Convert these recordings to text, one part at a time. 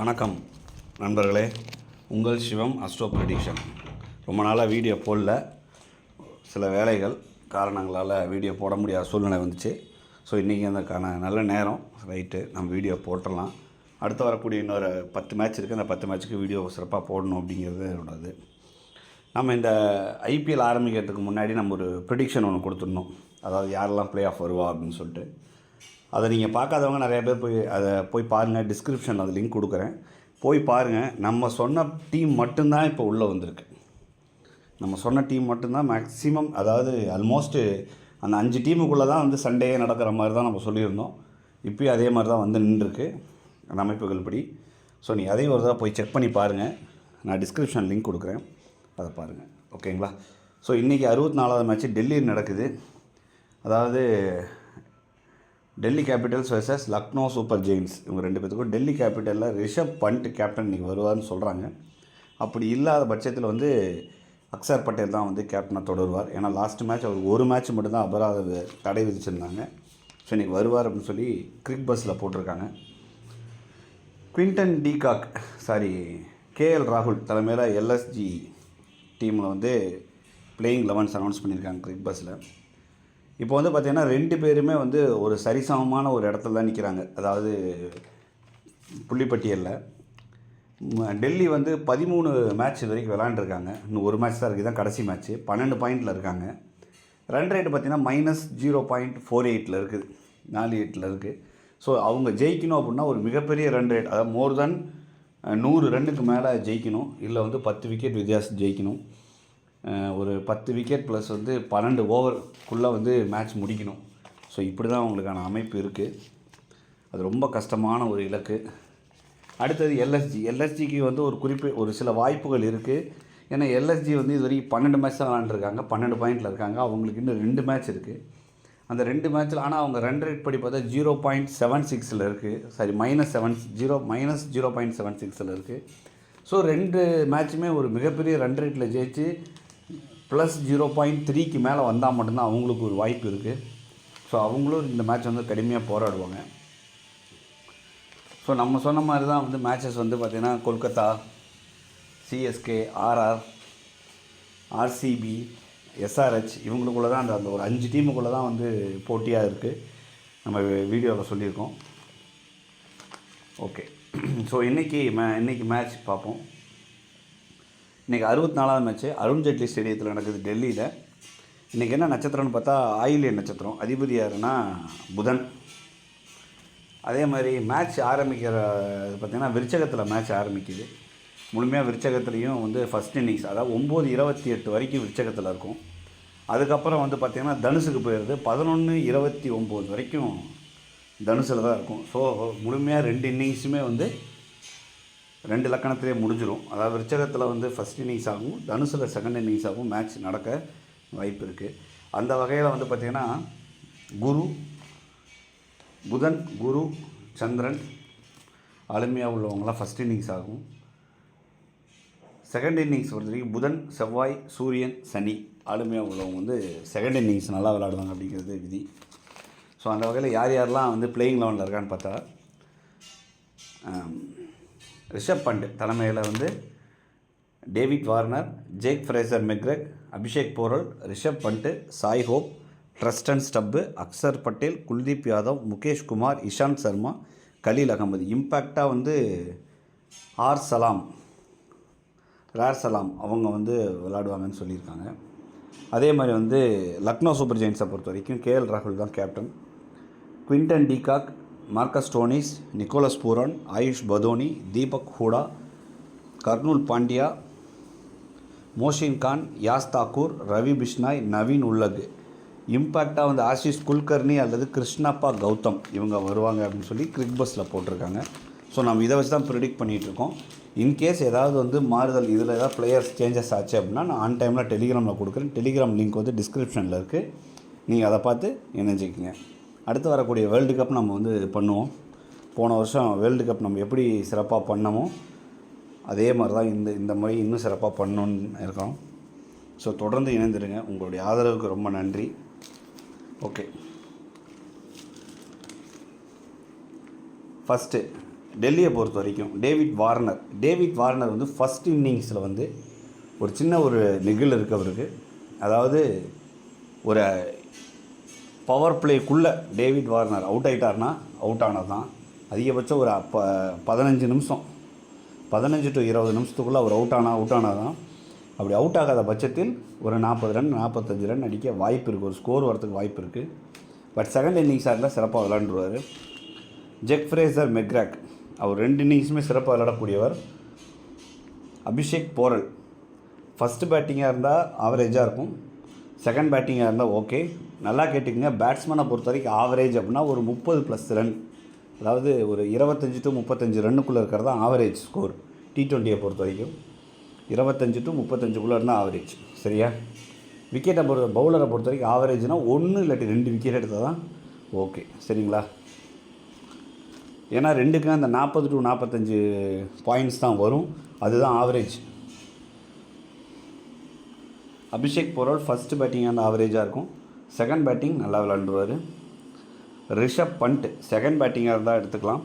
வணக்கம் நண்பர்களே. உங்கள் சிவம் அஸ்ட்ரோ ப்ரடிக்ஷன் ரொம்ப நாளாக வீடியோ போடல. சில வேலைகள் காரணங்களால் வீடியோ போட முடியாத சூழ்நிலை வந்துச்சு. ஸோ இன்றைக்கி அதுக்கான நல்ல நேரம். ரைட்டு நம்ம வீடியோ போட்டுடலாம். அடுத்து வரக்கூடிய இன்னொரு பத்து மேட்ச் இருக்குது அந்த பத்து மேட்ச்சுக்கு வீடியோ சிறப்பாக போடணும் அப்படிங்கிறது என்னோடது. நம்ம இந்த ஐபிஎல் ஆரம்பிக்கிறதுக்கு முன்னாடி நம்ம ஒரு ப்ரிடிக்ஷன் ஒன்று கொடுத்துடணும். அதாவது யாரெல்லாம் ப்ளே ஆஃப் வருவா அப்படின்னு சொல்லிட்டு. அதை நீங்கள் பார்க்காதவங்க நிறைய பேர் போய் அதை போய் பாருங்கள் டிஸ்கிரிப்ஷனில் அது லிங்க் கொடுக்குறேன். போய் பாருங்கள் நம்ம சொன்ன டீம் மட்டும்தான் இப்போ உள்ளே வந்திருக்கு. நம்ம சொன்ன டீம் மட்டும்தான் மேக்ஸிமம் அதாவது ஆல்மோஸ்ட்டு அந்த அஞ்சு டீமுக்குள்ளே தான் வந்து சண்டே நடக்கிற மாதிரி தான் நம்ம சொல்லியிருந்தோம். இப்போயும் அதே மாதிரி தான் வந்து நின்றுருக்கு அந்த அமைப்புகள் படி. ஸோ நீ அதையும் ஒரு தடவை போய் செக் பண்ணி பாருங்கள் நான் டிஸ்கிரிப்ஷன் லிங்க் கொடுக்குறேன். அதை பாருங்கள் ஓகேங்களா ஸோ இன்றைக்கி அறுபத்தி நாலாவது மேட்ச்சு டெல்லியில் நடக்குது. அதாவது Delhi capitals versus Lucknow super giants இவங்க ரெண்டு பேத்துக்கும் டெல்லி கேபிட்டலில் ரிஷப் பண்ட் கேப்டன் இன்றைக்கி வருவார்னு சொல்கிறாங்க அப்படி இல்லாத பட்சத்தில் வந்து அக்சர் பட்டேல் தான் வந்து கேப்டனாக தொடருவார். ஏன்னா லாஸ்ட் மேட்ச் அவர் ஒரு மேட்ச் மட்டும்தான் அபராத தடை விதிச்சிருந்தாங்க. ஸோ இன்றைக்கி வருவார் அப்படின்னு சொல்லி கிரிக் பஸ்ஸில் போட்டிருக்காங்க. குவிண்டன் டீகாக் சாரி கேஎல் ராகுல் தலைமையில் எல்எஸ்ஜி டீமில் வந்து பிளேயிங் லெவன்ஸ் அனௌன்ஸ் பண்ணியிருக்காங்க கிரிக் பஸ்ஸில் இப்போ வந்து பார்த்திங்கன்னா ரெண்டு பேருமே வந்து ஒரு சரிசமமான ஒரு இடத்துல தான் நிற்கிறாங்க அதாவது புள்ளிப்பட்டியலில். டெல்லி வந்து பதிமூணு மேட்ச் இது வரைக்கும் விளாண்டுருக்காங்க இன்னும் ஒரு மேட்ச் தான் இருக்குது தான் கடைசி மேட்ச்சு பன்னெண்டு பாயிண்டில் இருக்காங்க. ரன் ரேட் பார்த்தீங்கன்னா மைனஸ் ஜீரோ பாயிண்ட் ஃபோர் எயிட்டில் இருக்குது நாலு எயிட்டில் இருக்குது ஸோ அவங்க ஜெயிக்கணும் அப்படின்னா ஒரு மிகப்பெரிய ரன் ரேட் அதாவது மோர் தென் நூறு ரன்னுக்கு மேலே ஜெயிக்கணும். இல்லை வந்து பத்து விக்கெட் வித்தியாசம் ஜெயிக்கணும். ஒரு பத்து விக்கெட் ப்ளஸ் வந்து பன்னெண்டு ஓவருக்குள்ளே வந்து மேட்ச் முடிக்கணும். ஸோ இப்படி தான் அவங்களுக்கான அமைப்பு இருக்குது அது ரொம்ப கஷ்டமான ஒரு இலக்கு. அடுத்தது எல்எஸ்ஜி எல்எஸ்ஜிக்கு வந்து ஒரு குறிப்பு ஒரு சில வாய்ப்புகள் இருக்குது ஏன்னா எல்எஸ்ஜி வந்து இது வரைக்கும் பன்னெண்டு மேட்ச் தான் விளாண்டுருக்காங்க பன்னெண்டு பாயிண்டில் இருக்காங்க. அவங்களுக்கு இன்னும் ரெண்டு மேட்ச் இருக்குது அந்த ரெண்டு மேட்ச்சில் ஆனால் அவங்க ரன் ரேட் படி பார்த்தா ஜீரோ பாயிண்ட் செவன் சிக்ஸில் இருக்குது sorry minus seven zero minus zero point seven சிக்ஸில் இருக்குது ஸோ ரெண்டு மேட்ச்சுமே ஒரு மிகப்பெரிய ரன் ரேட்டில் ஜெயிச்சு ப்ளஸ் ஜீரோ பாயிண்ட் த்ரீக்கு மேலே வந்தால் மட்டும்தான் அவங்களுக்கு ஒரு வாய்ப்பு இருக்குது ஸோ அவங்களும் இந்த மேட்ச் வந்து கடுமையாக போராடுவாங்க. ஸோ நம்ம சொன்ன மாதிரி தான் வந்து மேட்சஸ் வந்து பார்த்திங்கன்னா Kolkata CSK RR RCB SRH இவங்களுக்குள்ள தான் அந்த அந்த ஒரு அஞ்சு டீமுக்குள்ளே தான் வந்து போட்டியாக இருக்குது நம்ம வீடியோவில் சொல்லியிருக்கோம். ஓகே ஸோ இன்றைக்கி மே இன்றைக்கி மேட்ச் பார்ப்போம். இன்றைக்கி அறுபத்தி நாலாவது மேட்ச்சு அருண் ஜேட்லி ஸ்டேடியத்தில் நடக்குது டெல்லியில். இன்றைக்கி என்ன நட்சத்திரம்னு பார்த்தா ஆயிலிய நட்சத்திரம். அதிபதி யாருன்னா புதன். அதே மாதிரி மேட்ச் ஆரம்பிக்கிற பார்த்திங்கன்னா விருச்சகத்தில் மேட்ச் ஆரம்பிக்குது. முழுமையாக விருச்சகத்துலேயும் வந்து ஃபஸ்ட் இன்னிங்ஸ் அதாவது ஒம்பது இருபத்தி எட்டு வரைக்கும் விருச்சகத்தில் இருக்கும். அதுக்கப்புறம் வந்து பார்த்திங்கன்னா தனுஷுக்கு போயிடுது பதினொன்று இருபத்தி ஒம்பது வரைக்கும் தனுஷில் தான் இருக்கும். ஸோ முழுமையாக ரெண்டு இன்னிங்ஸுமே வந்து ரெண்டு லக்கணத்திலே முடிஞ்சிடும் அதாவது விருச்சகத்தில் வந்து ஃபஸ்ட் இன்னிங்ஸ் ஆகும் தனுஷில் செகண்ட் இன்னிங்ஸ் ஆகும் மேட்ச் நடக்க வாய்ப்பு இருக்குது அந்த வகையில் வந்து பார்த்திங்கன்னா குரு புதன் குரு சந்திரன் அலுமையாக உள்ளவங்களாம் ஃபஸ்ட் இன்னிங்ஸ் ஆகும். செகண்ட் இன்னிங்ஸ் பொறுத்த வரைக்கும் புதன் செவ்வாய் சூரியன் சனி ஆளுமையாக உள்ளவங்க வந்து செகண்ட் இன்னிங்ஸ் நல்லா விளாடுவாங்க அப்படிங்கிறது விதி. ஸோ அந்த வகையில் யார் யாரெல்லாம் வந்து பிளேயிங் லெவனில் இருக்கான்னு பார்த்தா ரிஷப் பண்ட் தலைமையில் வந்து David Warner Jake Fraser McGurk Abhishek Porel Rishabh Pant Shai Hope Tristan Stubbs Axar Patel Kuldeep Yadav Mukesh Kumar Ishant Sharma Khaleel Ahmed. இம்பேக்டாக வந்து ஆர் சலாம். ரேர் சலாம் அவங்க வந்து விளாடுவாங்கன்னு சொல்லியிருக்காங்க. அதே மாதிரி வந்து லக்னோ சூப்பர் ஜெயின்ஸை பொறுத்த வரைக்கும் கேஎல் ராகுல் தான் captain. Quinton de Kock Marcus Stoinis Nicholas Pooran Ayush Badoni Deepak Hooda Krunal Pandya Mohsin Khan Yash Thakur Ravi Bishnoi Naveen ul Haq இம்பேக்டாக வந்து ஆஷிஷ் குல்கர்னி அல்லது கிருஷ்ணப்பா கௌதம் இவங்க வருவாங்க அப்படின்னு சொல்லி கிரிக் பஸ்ஸில் போட்டிருக்காங்க. ஸோ நம்ம இதை வச்சு தான் ப்ரிடிக்ட் பண்ணிகிட்ருக்கோம் இன்கேஸ் ஏதாவது வந்து மாறுதல் இதில் ஏதாவது பிளேயர்ஸ் சேஞ்சஸ் ஆச்சு அப்படின்னா நான் ஆன் டைமில் டெலிகிராமில் கொடுக்குறேன். டெலிகிராம் லிங்க் வந்து டிஸ்கிரிப்ஷனில் இருக்குது நீங்கள் அதை பார்த்து இணைஞ்சிக்கிங்க. அடுத்து வரக்கூடிய வேர்ல்டு கப் நம்ம வந்து பண்ணுவோம். போன வருஷம் வேர்ல்டு கப் நம்ம எப்படி சிறப்பாக பண்ணமோ அதே மாதிரி தான் இந்த இந்த முறை இன்னும் சிறப்பாக பண்ணணுன்னு இருக்கோம். ஸோ தொடர்ந்து இணைந்துருங்க. உங்களுடைய ஆதரவுக்கு ரொம்ப நன்றி. ஓகே ஃபஸ்ட்டு டெல்லியை பொறுத்த வரைக்கும் டேவிட் வார்னர் டேவிட் வார்னர் வந்து ஃபஸ்ட் இன்னிங்ஸில் வந்து ஒரு சின்ன ஒரு நெகிழ் இருக்கவருக்கு அதாவது ஒரு பவர் பிளேக்குள்ளே டேவிட் வார்னர் அவுட் ஆகிட்டார்னா அவுட் ஆனது தான் அதிகபட்சம் ஒரு ப பதினஞ்சு நிமிஷம். பதினஞ்சு டு இருபது நிமிஷத்துக்குள்ளே அவர் அவுட் ஆனால் அவுட் ஆனால் தான் அப்படி அவுட் ஆகாத பட்சத்தில் ஒரு நாற்பது ரன் நாற்பத்தஞ்சு ரன் அடிக்க வாய்ப்பு இருக்குது ஒரு ஸ்கோர் வரத்துக்கு வாய்ப்பு இருக்குது பட் செகண்ட் இன்னிங்ஸ் இருந்தால் சிறப்பாக விளாண்டுருவார் ஜெக் ஃப்ரேசர் மெக்ராக் அவர் ரெண்டு இன்னிங்ஸுமே சிறப்பாக விளாடக்கூடியவர் அபிஷேக் போரல். ஃபஸ்ட்டு பேட்டிங்காக இருந்தால் ஆவரேஜாக இருக்கும். செகண்ட் பேட்டிங்காக இருந்தால் ஓகே நல்லா கேட்டுக்கங்க. பேட்ஸ்மேனை பொறுத்த வரைக்கும் ஆவரேஜ் அப்படின்னா ஒரு முப்பது ப்ளஸ் ரன் அதாவது ஒரு இருபத்தஞ்சி டு முப்பத்தஞ்சு ரன்னுக்குள்ளே இருக்கிறது தான் ஆவரேஜ் ஸ்கோர் டி ட்வெண்ட்டியை பொறுத்த வரைக்கும் இருபத்தஞ்சி டு முப்பத்தஞ்சுக்குள்ளே இருந்தால் ஆவரேஜ் சரியா? விக்கெட்டை பொறுத்த பவுலரை பொறுத்த வரைக்கும் ஆவரேஜ்னால் ஒன்று இல்லாட்டி ரெண்டு விக்கெட் எடுத்தால் தான் ஓகே சரிங்களா? ஏன்னா ரெண்டுக்கும் அந்த நாற்பது டு நாற்பத்தஞ்சு பாயிண்ட்ஸ் தான் வரும். அதுதான் ஆவரேஜ் அபிஷேக் போரால் ஃபஸ்ட்டு பேட்டிங் அந்த ஆவரேஜாக இருக்கும். செகண்ட் பேட்டிங் நல்லா விளாண்டுருவார் ரிஷப் பண்ட் செகண்ட் பேட்டிங்காக இருந்தால் எடுத்துக்கலாம்.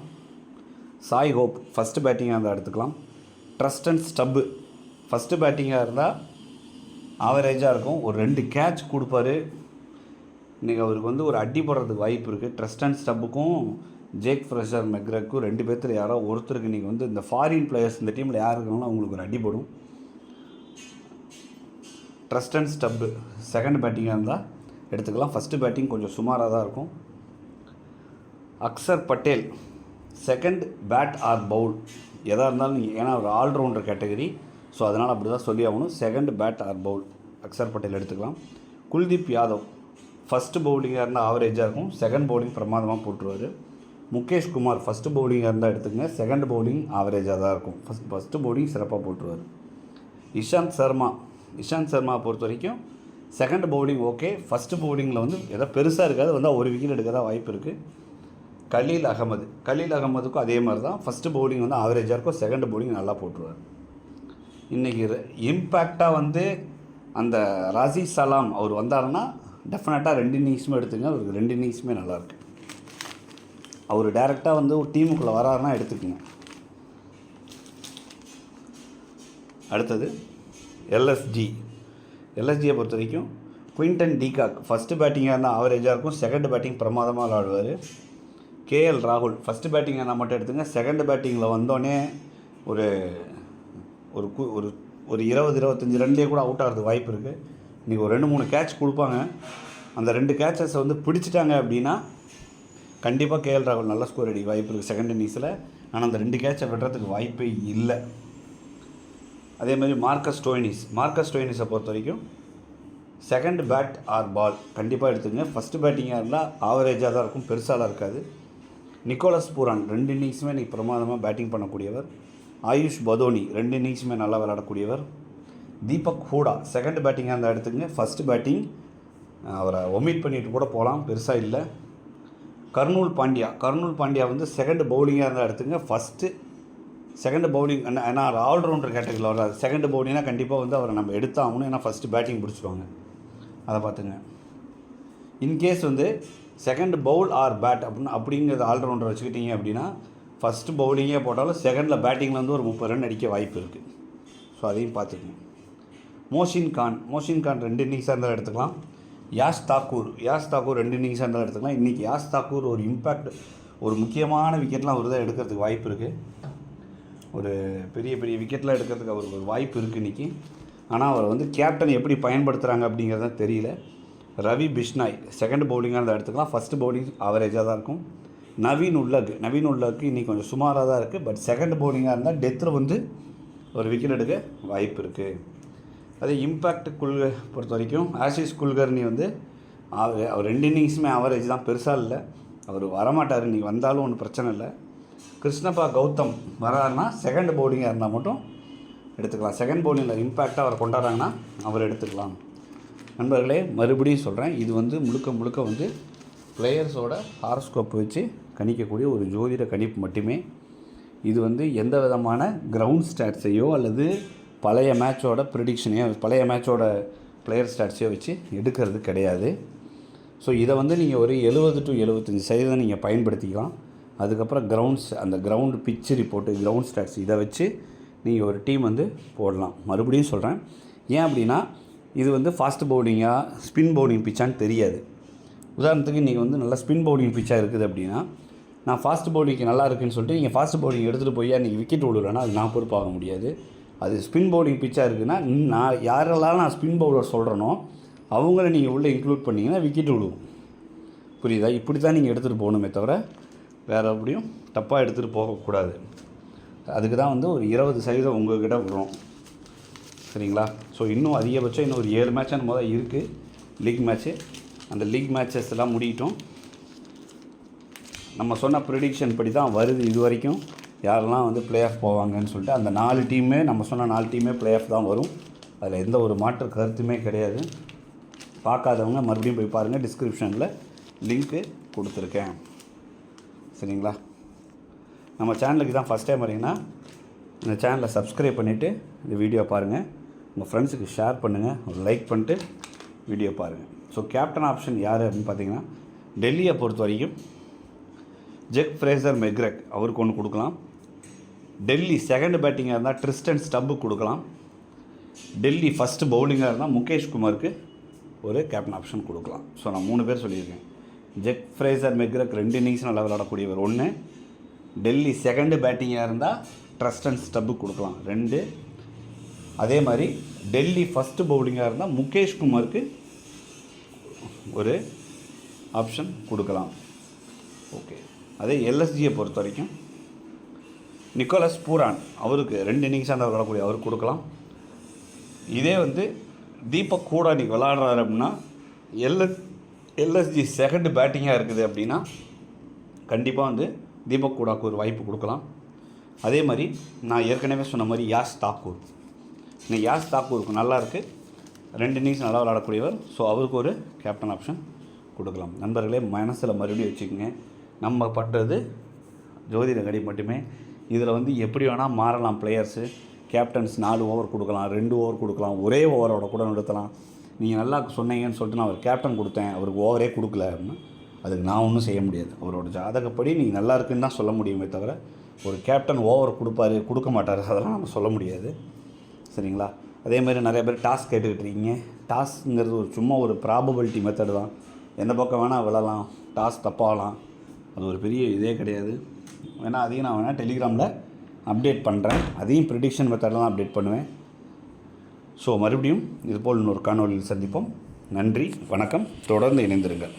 சாய் ஹோப் ஃபஸ்ட்டு பேட்டிங்காக இருந்தால் எடுத்துக்கலாம். ட்ரஸ்ட் அண்ட் ஸ்டப்பு ஃபஸ்ட்டு பேட்டிங்காக இருந்தால் ஆவரேஜாக இருக்கும். ஒரு ரெண்டு கேட்ச் கொடுப்பாரு. இன்றைக்கி அவருக்கு வந்து ஒரு அடி போடுறதுக்கு வாய்ப்பு இருக்குது ட்ரஸ்ட் அண்ட் ஸ்டப்புக்கும் ஜேக் ஃப்ரெஷர் மெக்ரக்கும் ரெண்டு பேர்த்தில் யாரோ ஒருத்தருக்கு இன்றைக்கி வந்து இந்த ஃபாரின் பிளேயர்ஸ் இந்த டீமில் யார் இருக்காங்களோ அவங்களுக்கு ஒரு அடி போடும். ட்ரஸ்ட் அண்ட் ஸ்டப்பு செகண்ட் பேட்டிங்காக இருந்தால் எடுத்துக்கலாம். ஃபஸ்ட்டு பேட்டிங் கொஞ்சம் சுமாராக தான் இருக்கும். Axar Patel second bat or bowl எதாக இருந்தாலும் நீங்கள் ஏன்னா ஒரு ஆல்ரவுண்டர் கேட்டகரி ஸோ அதனால் அப்படி தான் சொல்லி ஆகணும் second bat or bowl Axar Patel எடுத்துக்கலாம் குல்தீப் யாதவ் ஃபஸ்ட்டு பவுலிங்காக இருந்தால் ஆவரேஜாக இருக்கும். செகண்ட் பவுலிங் பிரமாதமாக போட்டுருவார். முகேஷ் குமார் ஃபஸ்ட்டு பவுலிங்காக இருந்தால் எடுத்துக்கங்க. செகண்ட் பவுலிங் ஆவரேஜாக தான் இருக்கும். ஃபஸ்ட் ஃபஸ்ட்டு பவுலிங் சிறப்பாக போட்டுருவார். இஷாந்த் சர்மா இஷாந்த் சர்மா பொறுத்த வரைக்கும் செகண்ட் பவுலிங் ஓகே ஃபஸ்ட்டு பவுலிங்கில் வந்து எதோ பெருசாக இருக்காது வந்து ஒரு விக்கெட் எடுக்க தான் வாய்ப்பு இருக்குது கலீல் அகமது கலீல் அகமதுக்கும் அதே மாதிரி தான் ஃபஸ்ட்டு பவுலிங் வந்து ஆவரேஜாக இருக்கும். செகண்ட் பவுலிங் நல்லா போட்டுருவார். இன்றைக்கி இம்பேக்டாக வந்து அந்த ராசி சலாம் அவர் வந்தாருன்னா டெஃபினட்டாக ரெண்டு இன்னிங்ஸுமே எடுத்துங்க அவருக்கு ரெண்டு இன்னிங்ஸுமே நல்லாயிருக்கு அவர் டேரெக்டாக வந்து ஒரு டீமுக்குள்ளே வராருன்னா எடுத்துக்கோங்க. அடுத்தது எல்எஸ்ஜி. எல்எஸ்ஜியை பொறுத்த வரைக்கும் குயின்டன் டீகாக் ஃபஸ்ட்டு பேட்டிங்காக இருந்தால் ஆவரேஜாக இருக்கும். செகண்ட் பேட்டிங் பிரமாதமாக விளாடுவார். கேஎல் ராகுல் ஃபஸ்ட்டு பேட்டிங் இருந்தால் மட்டும் எடுத்துங்க. செகண்ட் பேட்டிங்கில் வந்தோடனே ஒரு ஒரு கு ஒரு ஒரு இருபது இருபத்தஞ்சி ரன்லேயே கூட அவுட் ஆகிறது வாய்ப்பு இருக்குது இன்றைக்கி ஒரு ரெண்டு மூணு கேட்ச் கொடுப்பாங்க. அந்த ரெண்டு கேட்சஸை வந்து பிடிச்சிட்டாங்க அப்படின்னா கண்டிப்பாக கேஎல் ராகுல் நல்ல ஸ்கோர் அடிக்க வாய்ப்பு இருக்குது செகண்ட் இன்னிங்ஸில் ஆனால் அந்த ரெண்டு கேட்சை விடுறதுக்கு வாய்ப்பே இல்லை. அதே மாதிரி மார்க்கஸ் ஸ்டோயினிஸ் மார்க்கஸ் ஸ்டோயினிஸை பொறுத்த வரைக்கும் செகண்ட் பேட் ஆர் பால் கண்டிப்பாக எடுத்துக்கங்க ஃபஸ்ட்டு பேட்டிங்காக இருந்தால் ஆவரேஜாக தான் இருக்கும். பெருசாலாம் இருக்காது. நிக்கோலஸ் பூரான் ரெண்டு இன்னிங்ஸுமே இன்றைக்கி பிரமாதமாக பேட்டிங் பண்ணக்கூடியவர். ஆயுஷ் பதோனி ரெண்டு இன்னிங்ஸுமே நல்லா விளையாடக்கூடியவர். தீபக் ஹூடா செகண்ட் பேட்டிங்காக இருந்தால் எடுத்துக்கங்க. ஃபஸ்ட்டு பேட்டிங் அவரை ஒமிட் பண்ணிட்டு கூட போகலாம். பெருசாக இல்லை. கர்னூல் பாண்டியா. கர்னூல் பாண்டியா வந்து செகண்ட் பவுலிங்காக இருந்தால் எடுத்துங்க ஃபஸ்ட்டு செகண்ட் பவுலிங் ஏன்னா ஆல்ரவுண்டர் கேட்டகரியில் வர்றாரு செகண்ட் பவுலிங்னா கண்டிப்பாக வந்து அவரை நம்ம எடுத்தாகணும். ஏன்னா ஃபஸ்ட்டு பேட்டிங் பிடிச்சிருவாங்க. அதை பார்த்துங்க. இன்கேஸ் வந்து செகண்ட் பவுல் ஆர் பேட் அப்படின்னு அப்படிங்கிறது ஆல்ரவுண்டர் வச்சுக்கிட்டீங்க அப்படின்னா ஃபஸ்ட்டு பவுலிங்கே போட்டாலும் செகண்டில் பேட்டிங்கில் வந்து ஒரு முப்பது ரன் அடிக்க வாய்ப்பு இருக்குது ஸோ அதையும் பார்த்துக்கணும் மோஷின் கான் மோஷின் கான் ரெண்டு இன்னிங்ஸாக இருந்தாலும் எடுத்துக்கலாம். யாஷ் தாக்கூர் யாஷ் தாக்கூர் ரெண்டு இன்னிங்ஸாக இருந்தாலும் எடுத்துக்கலாம். இன்றைக்கி யாஷ் தாக்கூர் ஒரு இம்பேக்ட் ஒரு முக்கியமான விக்கெட்லாம் ஒரு தான் எடுக்கிறதுக்கு வாய்ப்பு இருக்குது ஒரு பெரிய பெரிய விக்கெட்லாம் எடுக்கிறதுக்கு அவருக்கு ஒரு வாய்ப்பு இருக்குது இன்றைக்கி ஆனால் அவரை வந்து கேப்டன் எப்படி பயன்படுத்துகிறாங்க அப்படிங்கிறது தெரியல. ரவி பிஷ்னாய் செகண்ட் பவுலிங்காக இருந்தால் எடுத்துக்கலாம். ஃபஸ்ட்டு பவுலிங் ஆவரேஜாக தான் இருக்கும். நவீன் உள்ளக் நவீன் உள்ளக்கு இன்றைக்கி கொஞ்சம் சுமாராக தான் இருக்குது பட் செகண்ட் பவுலிங்காக இருந்தால் டெத்தில் வந்து ஒரு விக்கெட் எடுக்க வாய்ப்பு இருக்குது அதே இம்பேக்ட் குல்க பொறுத்த வரைக்கும் ஆஷிஷ் குல்கர்னி வந்து அவர் ரெண்டு இன்னிங்ஸுமே ஆவரேஜ் தான். பெருசாக இல்லை. அவர் வரமாட்டார். இன்றைக்கி வந்தாலும் ஒன்றும் பிரச்சனை இல்லை. கிருஷ்ணப்பா கௌதம் வராருன்னா செகண்ட் பவுலிங்காக இருந்தால் மட்டும் எடுத்துக்கலாம். செகண்ட் பவுலிங்கில் இம்பேக்டாக அவர் கொண்டாடுறாங்கன்னா அவர் எடுத்துக்கலாம். நண்பர்களே மறுபடியும் சொல்கிறேன் இது வந்து முழுக்க முழுக்க வந்து பிளேயர்ஸோட ஹாரோஸ்கோப் வச்சு கணிக்கக்கூடிய ஒரு ஜோதிட கணிப்பு மட்டுமே. இது வந்து எந்த விதமான கிரவுண்ட் ஸ்டாட்ஸையோ அல்லது பழைய மேட்சோட ப்ரிடிக்ஷனையோ பழைய மேட்சோட பிளேயர் ஸ்டாட்ஸையோ வச்சு எடுக்கிறது கிடையாது. ஸோ இதை வந்து நீங்கள் ஒரு எழுபது டு எழுபத்தஞ்சி சதவீதம் நீங்கள் பயன்படுத்திக்கலாம். அதுக்கப்புறம் கிரவுண்ட்ஸ் அந்த கிரவுண்டு பிச்சு ரிப்போர்ட்டு கிரவுண்ட் ஸ்டாட்ஸ் இதை வச்சு நீங்கள் ஒரு டீம் வந்து போடலாம். மறுபடியும் சொல்கிறேன் ஏன் அப்படின்னா இது வந்து ஃபாஸ்ட் பவுலிங்காக ஸ்பின் பவுலிங் பிச்சான்னு தெரியாது. உதாரணத்துக்கு நீங்கள் வந்து நல்லா ஸ்பின் பவுலிங் பிச்சாக இருக்குது அப்படின்னா நான் ஃபாஸ்ட் பவுலிங்க்கு நல்லா இருக்குன்னு சொல்லிட்டு நீங்கள் ஃபாஸ்ட் பவுலிங் எடுத்துகிட்டு போய் அன்றைக்கி விக்கெட் விடலன்னா அது நான் பொறுப்பாக முடியாது. அது ஸ்பின் பவுலிங் பிச்சாக இருக்குன்னா நான் யாரெல்லாம் நான் ஸ்பின் பவுலர் சொல்கிறேனோ அவங்கள நீங்கள் உள்ளே இன்க்ளூட் பண்ணிங்கன்னா விக்கெட் விடுவோம் புரியுதா? இப்படி தான் நீங்கள் எடுத்துகிட்டு போகணுமே தவிர வேறு அப்படியும் தப்பாக எடுத்துகிட்டு போகக்கூடாது. அதுக்கு தான் வந்து ஒரு இருபது சதவீதம் உங்கள்கிட்ட விடுறோம். சரிங்களா? ஸோ இன்னும் அதிகபட்சம் இன்னும் ஒரு ஏழு மேட்ச் அந்த இருக்குது லீக் மேட்ச்சு அந்த லீக் மேட்சஸ் எல்லாம் முடியட்டும். நம்ம சொன்ன ப்ரிடிக்ஷன் படி தான் வருது இது வரைக்கும். யாரெல்லாம் வந்து பிளே ஆஃப் போவாங்கன்னு சொல்லிட்டு அந்த நாலு டீமே நம்ம சொன்ன நாலு டீமே ப்ளே ஆஃப் தான் வரும். அதில் எந்த ஒரு மாற்று கருத்துமே கிடையாது. பார்க்காதவங்க மறுபடியும் போய் பாருங்கள் டிஸ்கிரிப்ஷனில் லிங்க்கு கொடுத்துருக்கேன். சரிங்களா? நம்ம சேனலுக்கு தான் ஃபஸ்ட் டைம் வரீங்கன்னா இந்த சேனலை சப்ஸ்கிரைப் பண்ணிவிட்டு இந்த வீடியோ பாருங்கள் உங்கள் ஃப்ரெண்ட்ஸுக்கு ஷேர் பண்ணுங்கள் லைக் பண்ணிட்டு வீடியோ பாருங்கள் ஸோ கேப்டன் ஆப்ஷன் யார் அப்படின்னு பார்த்தீங்கன்னா டெல்லியை பொறுத்த வரைக்கும் ஜெக் ஃப்ரேசர் மெக்ரெக் அவருக்கு ஒன்று கொடுக்கலாம். டெல்லி செகண்ட் பேட்டிங்காக இருந்தால் ட்ரிஸ்டன் ஸ்டம்புக்கு கொடுக்கலாம். டெல்லி ஃபஸ்ட்டு பவுலிங்காக இருந்தால் முகேஷ் குமாருக்கு ஒரு கேப்டன் ஆப்ஷன் கொடுக்கலாம். ஸோ நான் மூணு பேர் சொல்லியிருக்கேன். ஜெக் ஃப்ரேசர் மெக்ரக் ரெண்டு இன்னிங்ஸ் நல்லா விளையாடக்கூடியவர். ஒன்று டெல்லி செகண்டு பேட்டிங்காக இருந்தால் ட்ரஸ்ட் அண்ட் ஸ்டப்பு கொடுக்கலாம். ரெண்டு அதே மாதிரி டெல்லி ஃபஸ்ட்டு பவுலிங்காக இருந்தால் முகேஷ் குமாருக்கு ஒரு ஆப்ஷன் கொடுக்கலாம். ஓகே. அதே எல்எஸ்ஜியை பொறுத்த வரைக்கும் நிக்கோலஸ் பூரான் அவருக்கு ரெண்டு இன்னிங்ஸாக இருந்தால் விளாடக்கூடிய அவருக்கு கொடுக்கலாம். இதே வந்து தீபக் கூட இன்றைக்கி விளாட்றாரு அப்படின்னா எல்எஸ் எல்எஸ்ஜி செகண்ட் பேட்டிங்காக இருக்குது அப்படின்னா கண்டிப்பாக வந்து தீபக் கூடாக்கு ஒரு வாய்ப்பு கொடுக்கலாம். அதே மாதிரி நான் ஏற்கனவே சொன்ன மாதிரி யாஸ் தாக்கூர். இன்னும் யாஸ் தாக்கூருக்கு நல்லா இருக்குது ரெண்டு இன்னிங்ஸ் நல்லா விளாடக்கூடியவர் ஸோ அவருக்கு ஒரு கேப்டன் ஆப்ஷன் கொடுக்கலாம். நண்பர்களே மனசில் மறுபடியும் வச்சுக்கோங்க. நம்ம பட்டது ஜோதிட கடி மட்டுமே. இதில் வந்து எப்படி வேணால் மாறலாம் பிளேயர்ஸு கேப்டன்ஸ் நாலு ஓவர் கொடுக்கலாம் ரெண்டு ஓவர் கொடுக்கலாம் ஒரே ஓவரோட கூட நிறுத்தலாம். நீங்கள் நல்லா சொன்னீங்கன்னு சொல்லிட்டு நான் அவர் கேப்டன் கொடுத்தேன். அவருக்கு ஓவரே கொடுக்கல அப்படின்னா. அதுக்கு நான் ஒன்றும் செய்ய முடியாது. அவரோட ஜாதகப்படி நீங்கள் நல்லா இருக்குன்னு தான் சொல்ல முடியுமே தவிர ஒரு கேப்டன் ஓவர் கொடுப்பாரு கொடுக்க மாட்டார் அதெல்லாம் நம்ம சொல்ல முடியாது. சரிங்களா? அதே மாதிரி நிறைய பேர் டாஸ்க் கேட்டுக்கிட்டு இருக்கீங்க. டாஸ்ங்கிறது ஒரு சும்மா ஒரு ப்ராபபிலிட்டி மெத்தடு தான். எந்த பக்கம் வேணால் விழலாம். டாஸ் தப்பாகலாம். அது ஒரு பெரிய இதே கிடையாது. வேணால் அதையும் நான் வேணால் டெலிகிராமில் அப்டேட் பண்ணுறேன் அதையும் ப்ரிடிக்ஷன் மெத்தடில் தான் அப்டேட் பண்ணுவேன். ஸோ மறுபடியும் இதுபோல் இன்னொரு காணொலியில் சந்திப்போம். நன்றி வணக்கம். தொடர்ந்து இணைந்திருங்கள்.